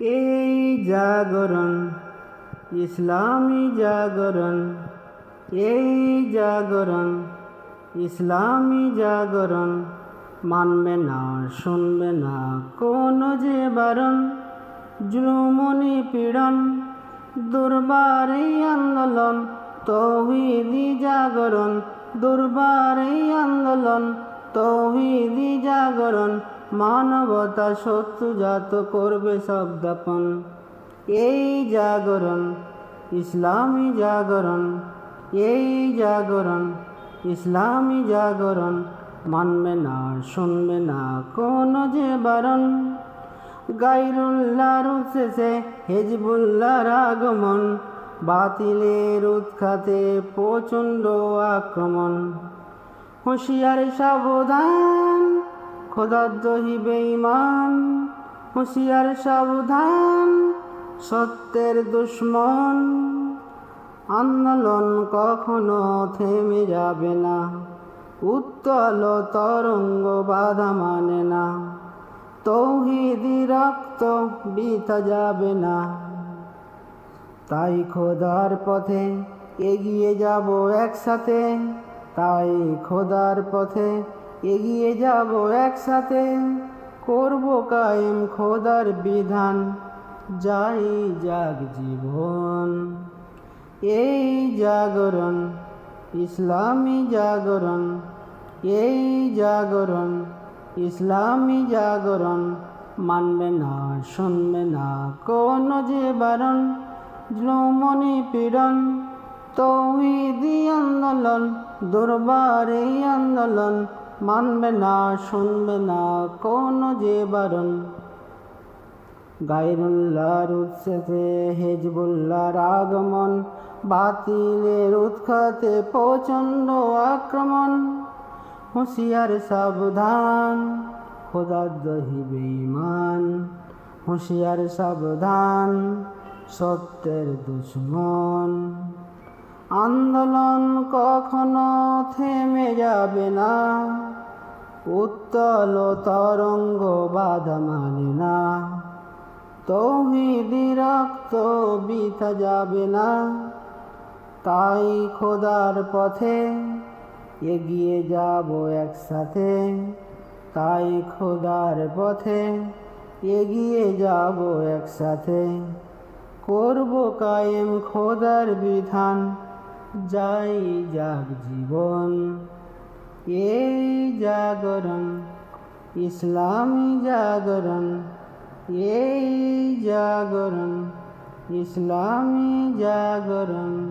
এই জাগরণ, ইসলামী জাগরণ, এই জাগরণ, ইসলামী জাগরণ, মানবে না, শুনবে না, কোনো যে বারণ জুমনি পীড়ন, দুর্বারই আন্দোলন, তহিদি জাগরণ, দুর্বারই আন্দোলন, তহিদি জাগরণ মানবতা শত্রু জাত করবে সব দাপন। এই জাগরণ, ইসলামী জাগরণ, এই জাগরণ, ইসলামী জাগরণ মানবে না, শুনবে না কোন যে বারণ। গাইরুল্লাহর উৎসেসে হেজবুল্লাহর আগমন, বাতিলের উৎখাতে প্রচণ্ড আক্রমণ। হুঁশিয়ার সাবধান। খোদাদ্রোহী বেঈমান, হুঁশিয়ার সাবধান, সত্যের দুশ্মন। আন্দোলন কখনো থেমে যাবে না, উত্তল তরঙ্গ বাধা মানে না। তৌহিদি রক্ত বিতা যাবে না। তাই খোদার পথে এগিয়ে যাব একসাথে, তাই খোদার পথে এগিয়ে যাব একসাথে, করব কায়েম খোদার বিধান, যাই জাগ জীবন। এই জাগরণ, ইসলামী জাগরণ, এই জাগরণ, ইসলামী জাগরণ, মানবে না, শুনবে না, কোন যে বারণ জলমনি পীড়ন, তৌহিদি আন্দোলন, দুর্বার এই আন্দোলন মানবে না, শুনবে না, কোন যে বারণ। গাইরুল্লাহর উৎসেতে হেজবুল্লাহর আগমন, বাতিলের উৎখাতে প্রচণ্ড আক্রমণ। হুঁশিয়ার সাবধান, খোদাদ্রোহী বেঈমান। হুঁশিয়ার সাবধান, সত্যের দুশ্মন। আন্দোলন কখনো থেমে যাবে না। উত্তল তরঙ্গ বাধা মানে না। তৌহিদি রক্ত বিথা যাবে না। তাই খোদার পথে এগিয়ে যাব একসাথে। তাই খোদার পথে এগিয়ে যাব একসাথে। করব কায়েম খোদার বিধান, যাই যাক জীবন। এই জাগরণ ইসলামী জাগরণ এই জাগরণ ইসলামী জাগরণ।